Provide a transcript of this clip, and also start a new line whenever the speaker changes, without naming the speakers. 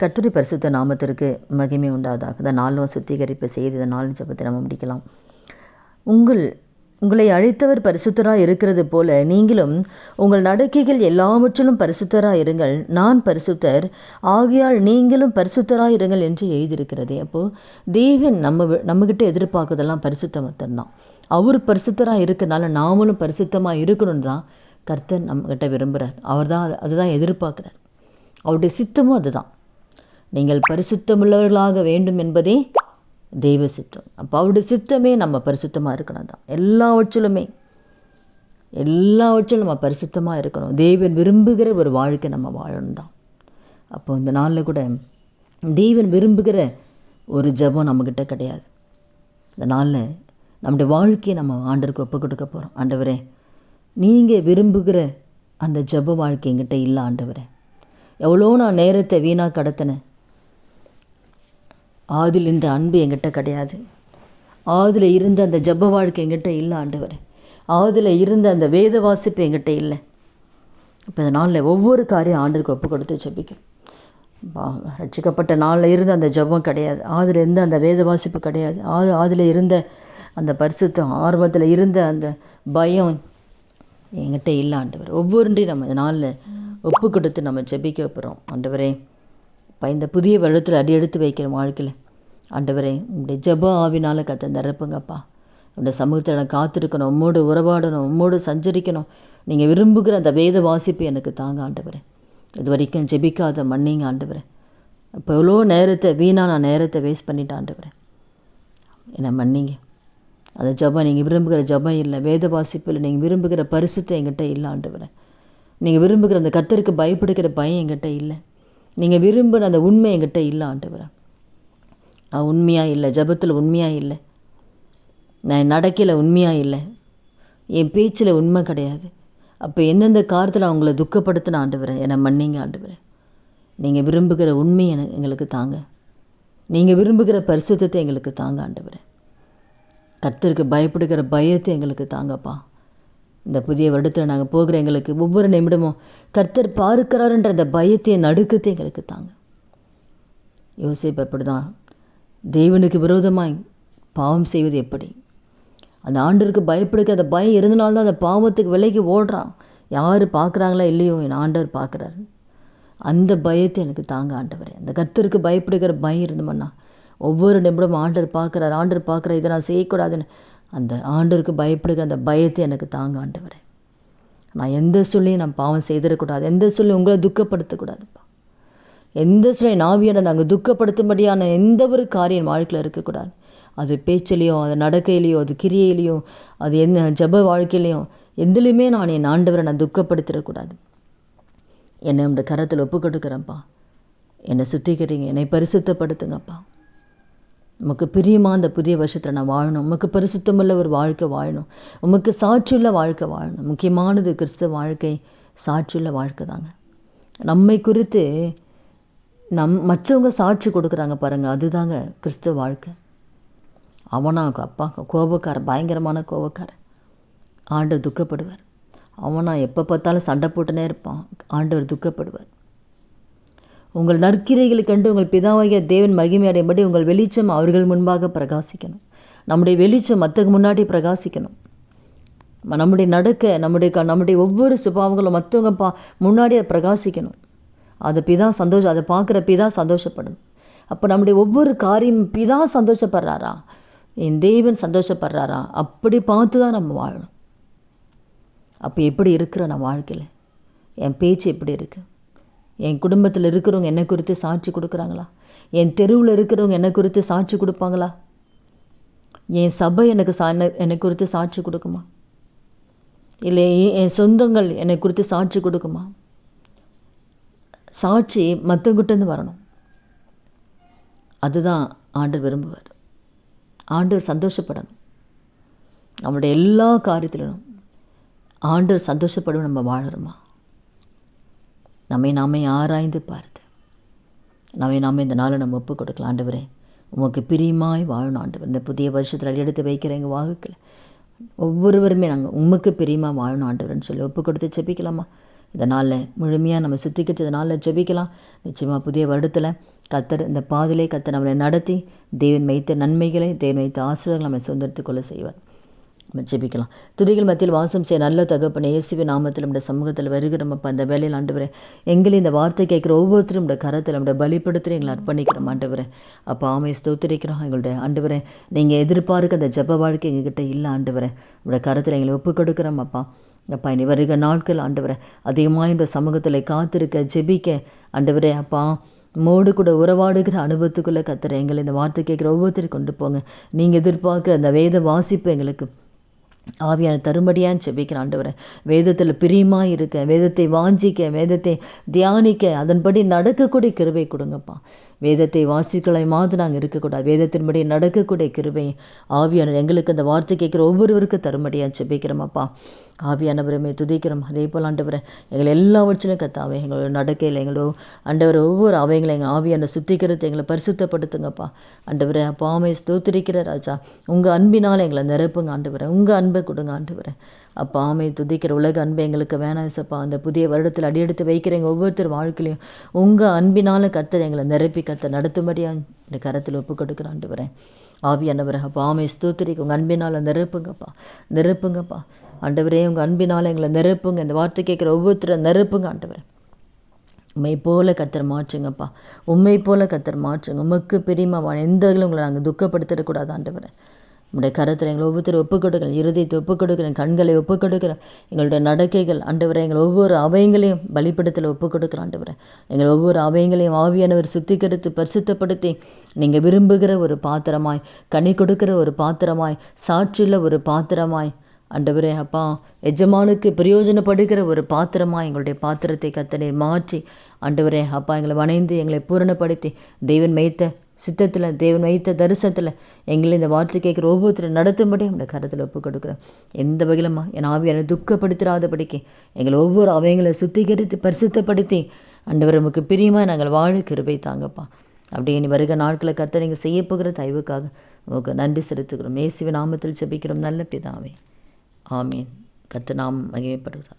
கட்டுரை பரிசுத்த நாமத்திற்கு மகிமை உண்டாதாக இந்த நாளும் சுத்திகரிப்பு செய்து இந்த நாள் ஜபத்தை நம்ம முடிக்கலாம். உங்கள் உங்களை அழைத்தவர் பரிசுத்தராக இருக்கிறது போல நீங்களும் உங்கள் நடக்கைகள் எல்லாவற்றிலும் பரிசுத்தராக இருங்கள். நான் பரிசுத்தர் ஆகையால் நீங்களும் பரிசுத்தராக இருங்கள் என்று எழுதியிருக்கிறது. அப்போது தேவன் நம்ம நம்மக்கிட்ட நம்மகிட்ட எதிர்பார்க்கறதெல்லாம் பரிசுத்த மட்டும்தான் அவர் பரிசுத்தராக இருக்கிறனால நாமளும் பரிசுத்தமாக இருக்கணும்னு தான் கர்த்தன் நம்மகிட்ட விரும்புகிறார் அவர் தான் அதுதான் எதிர்பார்க்குறார். அவருடைய சித்தமும் அதுதான். நீங்கள் பரிசுத்தமுள்ளவர்களாக வேண்டும் என்பதே தெய்வ சித்தம். அப்போ அவருடைய சித்தமே நம்ம பரிசுத்தமாக இருக்கணும் தான். எல்லாவற்றிலுமே எல்லாவற்றிலும் நம்ம பரிசுத்தமாக இருக்கணும். தேவன் விரும்புகிற ஒரு வாழ்க்கை நம்ம வாழணும் தான். அப்போ இந்த நாளில் கூட தேவன் விரும்புகிற ஒரு ஜெபம் நம்மக்கிட்ட கிடையாது. இந்த நாளில் நம்முடைய வாழ்க்கையை நம்ம ஆண்டருக்கு ஒப்பு கொடுக்க போகிறோம் ஆண்டவரே நீங்கள் விரும்புகிற அந்த ஜெப வாழ்க்கை எங்கிட்ட இல்லை ஆண்டவரே. எவ்வளோ நான் நேரத்தை வீணாக கடத்தினேன். ஆதில் இந்த அன்பு என்கிட்ட கிடையாது. ஆதில் இருந்த அந்த ஜெப வாழ்க்கை என்கிட்ட இல்லை ஆண்டவர். ஆதில் இருந்த அந்த வேத வாசிப்பு என்கிட்ட இல்லை. இப்போ இந்த நாளில் ஒவ்வொரு காரியம் ஆண்டருக்கு ஒப்பு கொடுத்து ஜெபிக்கிறோம். ரட்சிக்கப்பட்ட நாளில் இருந்த அந்த ஜெபம் கிடையாது. ஆதில் இருந்த அந்த வேத வாசிப்பு கிடையாது. ஆது ஆதில் இருந்த அந்த பரிசுத்தம் ஆர்வத்தில் இருந்த அந்த பயம் என்கிட்ட இல்லை ஆண்டவர். ஒவ்வொன்றையும் நம்ம இந்த நாளில் ஒப்பு கொடுத்து நம்ம ஜெபிக்க போகிறோம் ஆண்டவரே இந்த புதிய வருடத்தில் அடி எடுத்து வைக்கிற வாழ்க்கையில். ஆண்டவரே உங்களுடைய ஜப ஆவினால் கத்த நிரப்புங்கப்பா. உங்களுடைய சமூகத்தில் நான் காத்திருக்கணும் உம்மோடு உறவாடணும் உம்மோடு சஞ்சரிக்கணும். நீங்கள் விரும்புகிற அந்த வேத வாசிப்பு எனக்கு தாங்க ஆண்டவரே. இது வரைக்கும் ஜெபிக்காத மன்னிங்க ஆண்டவரே. இப்போ எவ்வளோ நேரத்தை வீணாக நான் நேரத்தை வேஸ்ட் பண்ணிட்டேன் ஆண்டவரே. என்னை மன்னிங்க. அந்த ஜெபம் நீங்கள் விரும்புகிற ஜெபம் இல்லை வேத வாசிப்பு இல்லை நீங்கள் விரும்புகிற பரிசுத்தம் என்கிட்ட இல்லை ஆண்டவரே. நீங்கள் விரும்புகிற அந்த கத்தருக்கு பயப்படுகிற பயம் என்கிட்ட இல்லை. நீங்கள் விரும்புகிற அந்த உண்மை என்கிட்ட இல்லை ஆண்டவரா. நான் உண்மையாக இல்லை ஜெபத்தில் உண்மையாக இல்லை. நான் நடக்கையில் உண்மையாக இல்லை. என் பேச்சில் உண்மை கிடையாது. அப்போ எந்தெந்த காரத்தில் அவங்கள துக்கப்படுத்தின ஆண்டவரே? என்னை மன்னிங்க ஆண்டவரே. நீங்கள் விரும்புகிற உண்மை எனக்கு எங்களுக்கு தாங்க. நீங்கள் விரும்புகிற பரிசுத்தத்தை எங்களுக்கு தாங்க ஆண்டவரே. கத்திற்கு பயப்படுகிற பயத்தை எங்களுக்கு தாங்கப்பா. இந்த புதிய வருடத்தில் நாங்கள் போகிற எங்களுக்கு ஒவ்வொரு நிமிடமும் கர்த்தர் பார்க்கிறாருன்ற அந்த பயத்தை நடுக்கத்தை எங்களுக்கு தாங்க. யோசிப்பு அப்படிதான். தேவனுக்கு விரோதமாய் பாவம் செய்வது எப்படி? அந்த ஆண்டருக்கு பயப்படுக்க அந்த பயம் இருந்தனால்தான் அந்த பாவத்துக்கு விலைக்கு ஓடுறான். யார் பார்க்குறாங்களா இல்லையோ என் ஆண்டவர் பார்க்குறாரு. அந்த பயத்தை எனக்கு தாங்க ஆண்டவர். அந்த கர்த்தருக்கு பயப்படுகிற பயம் இருந்தோம்னா ஒவ்வொரு நிமிடமும் ஆண்டவர் பார்க்குறாரு ஆண்டவர் பார்க்குற இதை நான் செய்யக்கூடாதுன்னு அந்த ஆண்டவருக்கு பயப்படுகிற அந்த பயத்தை எனக்கு தாங்க ஆண்டவரே. நான் எந்த சொல்லியும் நான் பாவம் செய்திடக்கூடாது. எந்த சொல்லி உங்களை துக்கப்படுத்தக்கூடாதுப்பா. எந்த சொல்லி நாவியான நாங்கள் துக்கப்படுத்தும்படியான எந்த ஒரு காரியம் என் வாழ்க்கையில் இருக்கக்கூடாது. அது பேச்சிலையோ அது நடக்கையிலையோ அது கிரியையிலையோ அது என்ன ஜப வாழ்க்கையிலையும் எதுலேயுமே நான் என் ஆண்டவரை நான் துக்கப்படுத்திடக்கூடாது. என்னை உங்களோட கரத்தில் ஒப்பு கொடுக்குறேன்ப்பா என்னை சுத்திக்கிறீங்க என்னை பரிசுத்தப்படுத்துங்கப்பா. உமக்கு பிரியமாக அந்த புதிய வருஷத்தில் நான் வாழணும். உமக்கு பரிசுத்தமுள்ள ஒரு வாழ்க்கை வாழணும். உமக்கு சாட்சியுள்ள வாழ்க்கை வாழணும். முக்கியமானது கிறிஸ்துவ வாழ்க்கை சாட்சியுள்ள வாழ்க்கை தாங்க. நம்மை குறித்து நம் மற்றவங்க சாட்சி கொடுக்குறாங்க பாருங்கள் அதுதாங்க கிறிஸ்துவ வாழ்க்கை. அவனா அப்பா கோபக்காரன் பயங்கரமான கோபக்காரன். ஆண்டவர் துக்கப்படுவார். அவனா எப்போ பார்த்தாலும் சண்டை போட்டுனே இருப்பான். ஆண்டவர் துக்கப்படுவார். உங்கள் நற்கிரைகளை கண்டு உங்கள் பிதாவாகிய தேவன் மகிமை அடையும்படி உங்கள் வெளிச்சம் அவர்கள் முன்பாக பிரகாசிக்கணும். நம்முடைய வெளிச்சம் மற்றக்கு முன்னாடி பிரகாசிக்கணும். நம்முடைய நடக்க நம்முடைய க- நம்முடைய ஒவ்வொரு சுபாவங்களும் மற்றவங்க பா முன்னாடி அதை பிரகாசிக்கணும். அதை பிதா சந்தோஷம் அதை பார்க்குற பிதா சந்தோஷப்படணும். அப்போ நம்முடைய ஒவ்வொரு காரியம் பிதா சந்தோஷப்படுறாரா? என் தேவன் சந்தோஷப்படுறாரா? அப்படி பார்த்து தான் நம்ம வாழணும். அப்போ எப்படி இருக்கிற நம்ம வாழ்க்கையில்? என் பேச்சு எப்படி இருக்குது என் குடும்பத்தில் இருக்கிறவங்க என்னை குறித்து சாட்சி கொடுக்குறாங்களா? என் தெருவில் இருக்கிறவங்க என்னை குறித்து சாட்சி கொடுப்பாங்களா? என் சபை எனக்கு சா என்னை- என்னை குறித்து சாட்சி கொடுக்குமா? இல்லை என் என் சொந்தங்கள் என்னை குறித்து சாட்சி கொடுக்குமா? சாட்சி மற்றவங்கிட்டேருந்து வரணும். அதுதான் ஆண்டர் விரும்புவார். ஆண்டர் சந்தோஷப்படணும். நம்மளுடைய எல்லா காரியத்திலும் ஆண்டர் சந்தோஷப்படும் நம்ம வாழறோமா நம்மை நாமே ஆராய்ந்து பார்த்து நம்மை நாமே இந்த நாளை நம்ம ஒப்பு கொடுக்கலாம் ஆண்டவரே. உமக்கு பிரியமாய் வாழணும் ஆண்டவர். இந்த புதிய வருஷத்தில் எடுத்து வைக்கிற எங்கள் வாழ்க்கையில் ஒவ்வொருவருமே நாங்கள் உமக்கு பிரியமாக வாழணும் ஆண்டவர்னு சொல்லி ஒப்பு கொடுத்து ஜெபிக்கலாமா? இந்த நாளில் முழுமையாக நம்ம சுத்திக்கிட்டதுனால நாளில் ஜெபிக்கலாம். நிச்சயமாக புதிய வருடத்தில் கத்தர் இந்த பாதிலே கத்தர் நம்மளை நடத்தி தேவன் வைத்த நன்மைகளை தேவன் வைத்த ஆசிரியர்கள் நம்மை சுதந்திரத்துக்குள்ளே செய்வார். நம்ம ஜெபிக்கலாம். துதிகள் மத்தியில் வாசம் செய்ய நல்ல தகப்பனை இயேசுவி நாமத்தில் நம்முடைய சமூகத்தில் வருகிறோம் அப்போ அந்த வேலையில் ஆண்டவரே எங்களை இந்த வார்த்தை கேட்குற ஒவ்வொருத்தரும் நம்முடைய கரத்தில் நம்முடைய பலிப்படுத்துகிற எங்களை அர்ப்பணிக்கிறோம் ஆண்டவரே. அப்போ ஆமை ஸ்தோத்திரிக்கிறோம் எங்களுடைய ஆண்டவரே. நீங்கள் எதிர்பார்க்க அந்த ஜெப வாழ்க்கை எங்ககிட்ட இல்லை ஆண்டவரே. நம்முடைய கரத்தில் எங்களை ஒப்புக் கொடுக்குறோம் அப்பா. அப்பா இனி வருகிற நாட்கள் ஆண்டவரே அதிகமாக இந்த சமூகத்தில் காத்திருக்க ஜெபிக்க ஆண்டவரே அப்பா. மோடு கூட உறவாடுகிற அனுபவத்துக்குள்ளே கத்துற எங்களை இந்த வார்த்தை கேட்குற ஒவ்வொருத்தரும் கொண்டு போங்க. நீங்கள் எதிர்பார்க்குற அந்த வேத வாசிப்பு எங்களுக்கு ஆவியான தரும்படியான்னு செபிக்கிற ஆண்டவரை வேதத்தில் பிரியமாக இருக்க வேதத்தை வாஞ்சிக்க வேதத்தை தியானிக்க அதன்படி நடக்கக்கூடிய கிருபை கொடுங்கப்பா. வேதத்தை வாசிக்கலாய் மாது நாங்கள் இருக்கக்கூடாது. வேதத்தின்படி நடக்கக்கூடிய கிருபை ஆவியானவர் எங்களுக்கு அந்த வார்த்தை கேட்குற ஒவ்வொருவருக்கும் தரும்படியாக செபிக்கிறோமப்பா ஆவியானவருமே துதிக்கிறோம். அதே போல் ஆண்டவரை எங்களை எல்லாவற்றிலும் கத்தாவே எங்களோட நடக்கையில் எங்களோ ஆண்டவர் ஒவ்வொரு அவைங்களை எங்கள் ஆவியான சுத்திக்கிறது எங்களை பரிசுத்தப்படுத்துங்கப்பா. ஆண்டவரை அப்பா ஆமை ஸ்தோத்திரிக்கிற ராஜா. உங்கள் அன்பினால் எங்களை நிரப்புங்க ஆண்டவரை. உங்கள் அன்பை கொடுங்க ஆண்டவரை. அப்பா ஆமை துதிக்கிற உலக அன்பை எங்களுக்கு வேணாம் சப்பா அந்த புதிய வருடத்தில் அடியெடுத்து வைக்கிறீங்க ஒவ்வொருத்தர் வாழ்க்கையிலையும் உங்கள் அன்பினால கத்த எங்களை நிரப்பி கத்த நடத்தும்படியா இந்த கரத்தில் ஒப்பு கொடுக்குற வரேன் ஆவியானவர் அப்பா ஆமை ஸ்தூத்திரிக்கு உங்கள் அன்பினால் நிரப்புங்கப்பா. நிரப்புங்கப்பா. ஆண்டவரே உங்கள் அன்பினால் எங்களை நிரப்புங்க. இந்த வார்த்தை கேட்குற ஒவ்வொருத்தரை நிரப்புங்க ஆண்டவரை. உண்மை போல கத்தர் மாற்றுங்கப்பா. உண்மை போல கத்தர் மாற்றுங்க. உமக்கு பிரியமாக எந்த உங்களை நாங்கள் துக்கப்படுத்திடக்கூடாது ஆண்டவரை. உம்முடைய கருத்தில் எங்களை ஒவ்வொருத்தரும் ஒப்புக் கொடுக்கிறேன் இருதயத்தை ஒப்புக் கொடுக்கிறேன் கண்களை ஒப்புக் கொடுக்கிறேன் எங்களுடைய நடக்கைகள் ஆண்டவரை எங்கள் ஒவ்வொரு அவயங்களையும் பலிப்படத்தில் ஒப்புக் கொடுக்குறேன் ஆண்டவரை. எங்கள் ஒவ்வொரு அவயங்களையும் ஆவியானவர் சுத்திகரித்து பரிசுத்தப்படுத்தி நீங்கள் விரும்புகிற ஒரு பாத்திரமாய் கனி கொடுக்கிற ஒரு பாத்திரமாய் சாட்சியில் ஒரு பாத்திரமாய் அண்டவரே அப்பா எஜமானுக்கு பிரயோஜனப்படுகிற ஒரு பாத்திரமாக எங்களுடைய பாத்திரத்தை கத்தனை மாற்றி அண்டவரே அப்பா எங்களை வணைந்து எங்களை பூரணப்படுத்தி தெய்வன் மேய்த்த சித்தத்தில் தேவன் வைத்த தரிசனத்தில் எங்களை இந்த வார்த்தை கேட்குற ஒவ்வொருத்தரும் நடத்தும்படி நம்முடைய கருத்தில் ஒப்பு கொடுக்குறோம் எந்த வகையிலுமா என் ஆவியான துக்கப்படுத்திடாதபடிக்கு எங்களை ஒவ்வொரு அவயங்களை சுத்திகரித்து பரிசுத்தப்படுத்தி அண்டவர் நமக்கு பிரியமாக நாங்கள் வாழ கிருபை தாங்கப்பா. அப்படி இனி வருக நாட்களை கருத்தை நீங்கள் செய்ய போகிற தயவுக்காக உங்களுக்கு நன்றி செலுத்துகிறோம். இயேசுவின் நாமத்தில் செபிக்கிறோம் நல்ல பிதாவே. ஆமீன். கத்து நாம் மகிமைப்படுவதா